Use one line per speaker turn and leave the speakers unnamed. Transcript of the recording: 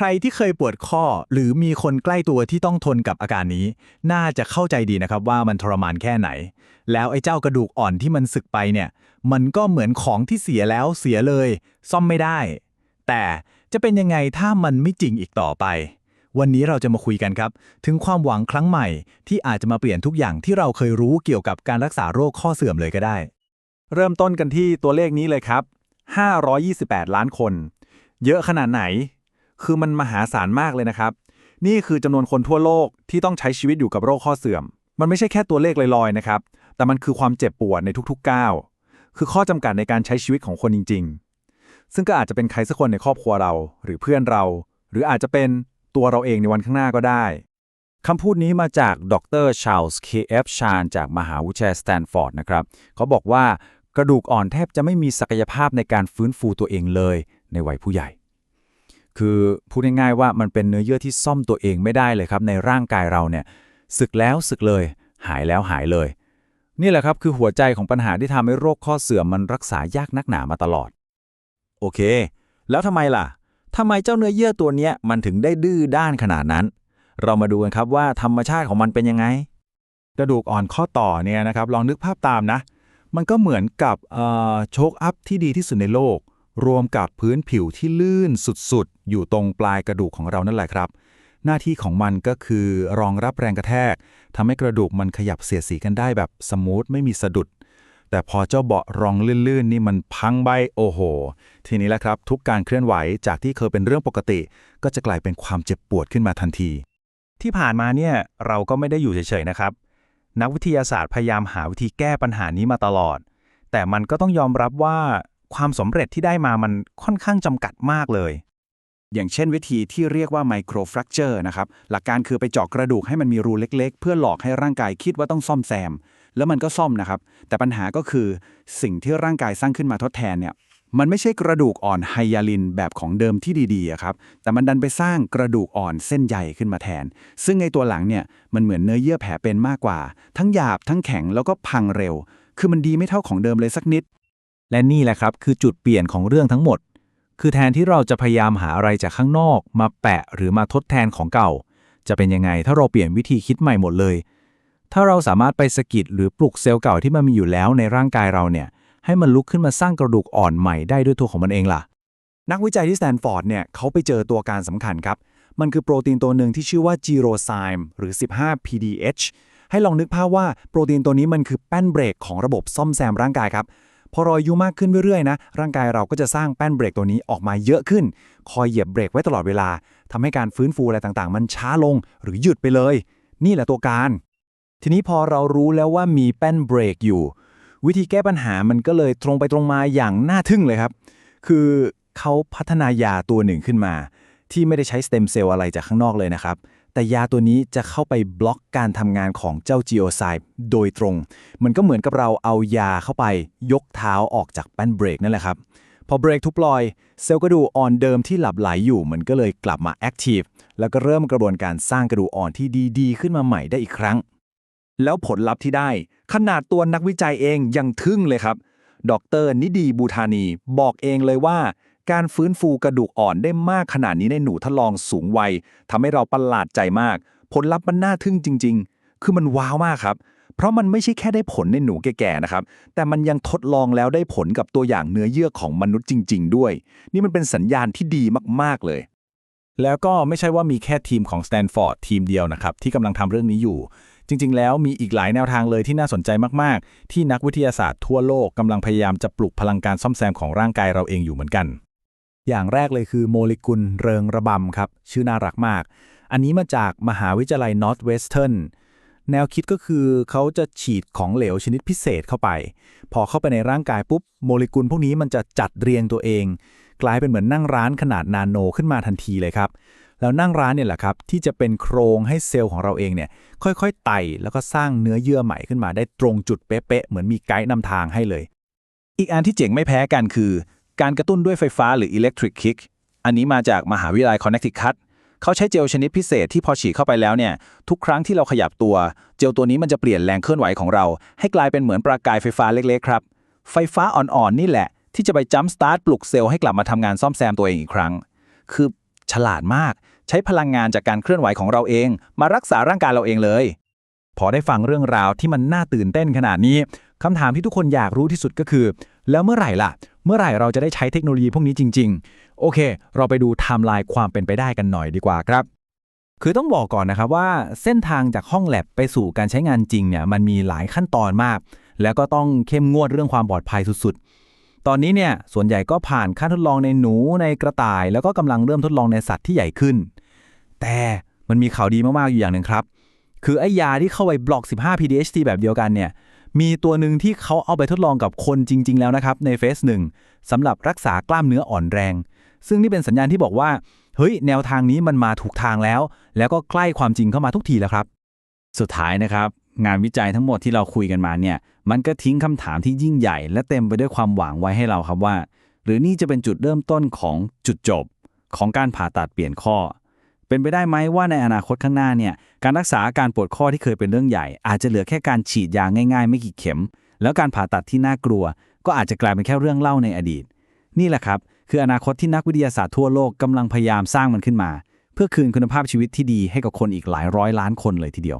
ใครที่เคยปวดข้อหรือมีคนใกล้ตัวที่ต้องทนกับอาการนี้ น่าจะเข้าใจดีนะครับว่ามันทรมานแค่ไหน แล้วไอ้เจ้ากระดูกอ่อนที่มันสึกไปเนี่ยมันก็เหมือนของที่เสียแล้วเสียเลย ซ่อมไม่ได้ แต่จะเป็นยังไงถ้ามันไม่จริงอีกต่อไป วันนี้เราจะมาคุยกันครับ ถึงความหวังครั้งใหม่ที่อาจจะมาเปลี่ยนทุกอย่างที่เราเคยรู้เกี่ยวกับการรักษาโรคข้อเสื่อมเลยก็ได้
เริ่มต้นกันที่ตัวเลขนี้เลยครับ 528 ล้านคน เยอะขนาดไหน คือมันมหาศาลมากเลยนะครับ นี่คือจำนวนคนทั่วโลกที่ต้องใช้ชีวิตอยู่กับโรคข้อเสื่อม มันไม่ใช่แค่ตัวเลขลอยๆนะครับ แต่มันคือความเจ็บปวดในทุกๆก้าวคือข้อจำกัดในการใช้ชีวิตของคนจริง ๆ ซึ่งก็อาจจะเป็นใครสักคนในครอบครัวเรา หรือเพื่อนเรา หรืออาจจะเป็นตัวเราเองในวันข้างหน้าก็ได้คำพูดนี้มาจากดรชาลส์ K.F. ชาญจากมหาวิทยาลัยสแตนฟอร์ดนะครับ เขาบอกว่ากระดูกอ่อนแทบจะไม่มีศักยภาพในการฟื้นฟูตัวเองเลยในวัยผู้ใหญ่ คือพูดง่ายๆว่ามันเป็นเนื้อเยื่อที่ซ่อมตัวเองไม่ได้เลยครับในร่างกายเราเนี่ยสึกแล้วสึกเลย หายแล้วหายเลย นี่แหละครับคือหัวใจของปัญหาที่ทำให้โรคข้อเสื่อมมันรักษายากนักหนามาตลอด โอเค แล้วทำไมล่ะทำไมเจ้าเนื้อเยื่อตัวเนี้ยมันถึงได้ดื้อด้านขนาดนั้น เรามาดูกันครับว่าธรรมชาติของมันเป็นยังไง
กระดูกอ่อนข้อต่อเนี่ยนะครับลองนึกภาพตามนะ มันก็เหมือนกับโชคอัพที่ดีที่สุดในโลก รวมกับพื้นผิวที่ลื่นสุดๆ อยู่ตรงปลายกระดูกของเรานั่นแหละครับ หน้าที่ของมันก็คือรองรับแรงกระแทกทำให้กระดูกมันขยับเสียดสีกันได้แบบสมูทไม่มีสะดุด แต่พอเจ้าเบาะรองลื่นๆ นี่มันพังใบโอ้โห ทีนี้แหละครับ ทุกการเคลื่อนไหวจากที่เคยเป็นเรื่องปกติ ก็จะกลายเป็นความเจ็บปวดขึ้นมาทันที
ที่ผ่านมาเนี่ยเราก็ไม่ได้อยู่เฉยๆนะครับ นักวิทยาศาสตร์พยายามหาวิธีแก้ปัญหานี้มาตลอด แต่มันก็ต้องยอมรับว่า ความสำเร็จที่ได้มามันค่อนข้างจำกัดมากเลย
อย่างเช่นวิธีที่เรียกว่าไมโครฟรั c เจอร์นะครับ หลักการคือไปเจาะกระดูกให้มันมีรูเล็กๆ เพื่อหลอกให้ร่างกายคิดว่าต้องซ่อมแซม แล้วมันก็ซ่อมนะครับ แต่ปัญหาก็คือสิ่งที่ร่างกายสร้างขึ้นมาทดแทนเนี่ยมันไม่ใช่กระดูกอ่อนไฮยาลินแบบของเดิมที่ดีๆครับ แต่มันดันไปสร้างกระดูกอ่อนเส้นใยขึ้นมาแทน ซึ่งในตัวหลังเนี่ยมันเหมือนเนื้อเยื่อแผลเป็นมากกว่า ทั้งหยาบทั้งแข็งแล้วก็พังเร็ว คือมันดีไม่เท่าของเดิมเลยสักนิด
และนี่แหละครับคือจุดเปลี่ยนของเรื่องทั้งหมด คือแทนที่เราจะพยายามหาอะไรจากข้างนอกมาแปะหรือมาทดแทนของเก่า จะเป็นยังไงถ้าเราเปลี่ยนวิธีคิดใหม่หมดเลย ถ้าเราสามารถไปสกิดหรือปลุกเซลล์เก่าที่มันมีอยู่แล้วในร่างกายเราเนี่ยให้มันลุกขึ้นมาสร้างกระดูกอ่อนใหม่ได้ด้วยตัวของมันเองล่ะ
นักวิจัยที่สแตนฟอร์ดเนี่ยเขาไปเจอตัวการสำคัญครับ มันคือโปรตีนตัวหนึ่งที่ชื่อว่า g y r o s y m e หรือ 15 PDH ให้ลองนึกภาพว่าโปรตีนตัวนี้มันคือแป้นเบรกของระบบซ่อมแซมร่างกายครับ พอรอยอายุมากขึ้นเรื่อยๆนะ ร่างกายเราก็จะสร้างแป้นเบรกตัวนี้ออกมาเยอะขึ้น คอยเหยียบเบรกไว้ตลอดเวลาทำให้การฟื้นฟูอะไรต่างๆ มันช้าลงหรือหยุดไปเลย นี่แหละตัวการ
ทีนี้พอเรารู้แล้วว่ามีแป้นเบรกอยู่ วิธีแก้ปัญหามันก็เลยตรงไปตรงมาอย่างน่าทึ่งเลยครับ คือเขาพัฒนายาตัวหนึ่งขึ้นมา ที่ไม่ได้ใช้สเต็มเซลล์อะไรจากข้างนอกเลยนะครับ แต่ยาตัวนี้จะเข้าไปบล็อกการทำงานของเจ้าจีโอไซด์โดยตรง มันก็เหมือนกับเราเอายาเข้าไปยกเท้าออกจากแป้นเบรกนั่นแหละครับ พอเบรกทุกปล่อย เซลล์กระดูกอ่อนเดิมที่หลับไหลอยู่ มันก็เลยกลับมาแอคทีฟแล้วก็เริ่มกระบวนการสร้างกระดูกอ่อนที่ดีๆ ขึ้นมาใหม่ได้อีกครั้ง
แล้วผลลัพธ์ที่ได้ ขนาดตัวนักวิจัยเองยังทึ่งเลยครับ ดรนิดีบูธานี บอกเองเลยว่า การฟื้นฟูกระดูกอ่อนได้มากขนาดนี้ในหนูทดลองสูงวัยทำให้เราประหลาดใจมาก ผลลัพธ์มันน่าทึ่งจริง ๆ คือมันว้าวมากครับ เพราะมันไม่ใช่แค่ได้ผลในหนูแก่ๆนะครับ แต่มันยังทดลองแล้วได้ผลกับตัวอย่างเนื้อเยื่อของมนุษย์จริง ๆ ด้วย นี่มันเป็นสัญญาณที่ดีมากๆเลย
แล้วก็ไม่ใช่ว่ามีแค่ทีมของ Stanford ทีมเดียวนะครับ ที่กำลังทำเรื่องนี้อยู่ จริง ๆ แล้วมีอีกหลายแนวทางเลยที่น่าสนใจมาก ๆ ที่นักวิทยาศาสตร์ทั่วโลกกำลังพยายามจะปลุกพลังการซ่อมแซมของร่างกายเราเองอยู่เหมือนกัน อย่างแรกเลยคือโมเลกุลเริงระบำครับ ชื่อน่ารักมาก อันนี้มาจากมหาวิทยาลัย Northwestern แนวคิดก็คือเขาจะฉีดของเหลวชนิดพิเศษเข้าไป พอเข้าไปในร่างกายปุ๊บโมเลกุลพวกนี้มันจะจัดเรียงตัวเอง กลายเป็นเหมือนนั่งร้านขนาดนาโนขึ้นมาทันทีเลยครับแล้วนั่งร้านเนี่ยแหละครับ ที่จะเป็นโครงให้เซลล์ของเราเองเนี่ยค่อยๆไต่แล้วก็สร้างเนื้อเยื่อใหม่ขึ้นมาได้ตรงจุดเป๊ะๆเหมือนมีไกด์นำทางให้เลย อีกอันที่เจ๋งไม่แพ้กันคือ การกระตุ้นด้วยไฟฟ้าหรือ electric kick อันนี้มาจากมหาวิทยาลัย Connecticut เขาใช้เจลชนิดพิเศษที่พอฉีดเข้าไปแล้วเนี่ย ทุกครั้งที่เราขยับตัว เจลตัวนี้มันจะเปลี่ยนแรงเคลื่อนไหวของเรา ให้กลายเป็นเหมือนประกายไฟฟ้าเล็กๆครับ ไฟฟ้าอ่อนๆนี่แหละ ที่จะไปจัมป์สตาร์ทปลุกเซลล์ให้กลับมาทำงานซ่อมแซมตัวเองอีกครั้ง คือฉลาดมาก ใช้พลังงานจากการเคลื่อนไหวของเราเอง มารักษาร่างกายเราเองเลย พอได้ฟังเรื่องราวที่มันน่าตื่นเต้นขนาดนี้คำถามที่ทุกคนอยากรู้ที่สุดก็คือ แล้วเมื่อไหร่ล่ะ เมื่อไหร่เราจะได้ใช้เทคโนโลยีพวกนี้จริง ๆ โอเค เราไปดูไทม์ไลน์ความเป็นไปได้กันหน่อยดีกว่าครับ คือต้องบอกก่อนนะครับว่าเส้นทางจากห้องแลบไปสู่การใช้งานจริงเนี่ยมันมีหลายขั้นตอนมาก แล้วก็ต้องเข้มงวดเรื่องความปลอดภัยสุดๆ ตอนนี้เนี่ยส่วนใหญ่ก็ผ่านขั้นทดลองในหนูในกระต่าย แล้วก็กำลังเริ่มทดลองในสัตว์ที่ใหญ่ขึ้น แต่มันมีข่าวดีมากๆอยู่อย่างหนึ่งครับ คือไอ้ยาที่เข้าไปบล็อก 15 PDHT แบบเดียวกันเนี่ย มีตัวหนึ่งที่เขาเอาไปทดลองกับคนจริง ๆ แล้วนะครับในเฟสหนึ่งสำหรับรักษากล้ามเนื้ออ่อนแรง ซึ่งนี่เป็นสัญญาณที่บอกว่า เฮ้ย แนวทางนี้มันมาถูกทางแล้ว แล้วก็ใกล้ความจริงเข้ามาทุกทีแล้วครับ สุดท้ายนะครับ งานวิจัยทั้งหมดที่เราคุยกันมาเนี่ย มันก็ทิ้งคำถามที่ยิ่งใหญ่ และเต็มไปด้วยความหวังไว้ให้เราครับว่า หรือนี่จะเป็นจุดเริ่มต้นของจุดจบ ของการผ่าตัดเปลี่ยนข้อ เป็นไปได้ไหมว่าในอนาคตข้างหน้าเนี่ยการรักษาอาการปวดข้อที่เคยเป็นเรื่องใหญ่ อาจจะเหลือแค่การฉีดยาง่ายๆ ไม่กี่เข็ม แล้วการผ่าตัดที่น่ากลัว ก็อาจจะกลายเป็นแค่เรื่องเล่าในอดีต นี่แหละครับคืออนาคตที่นักวิทยาศาสตร์ทั่วโลกกำลังพยายามสร้างมันขึ้นมา เพื่อคืนคุณภาพชีวิตที่ดีให้กับคนอีกหลายร้อยล้านคนเลยทีเดียว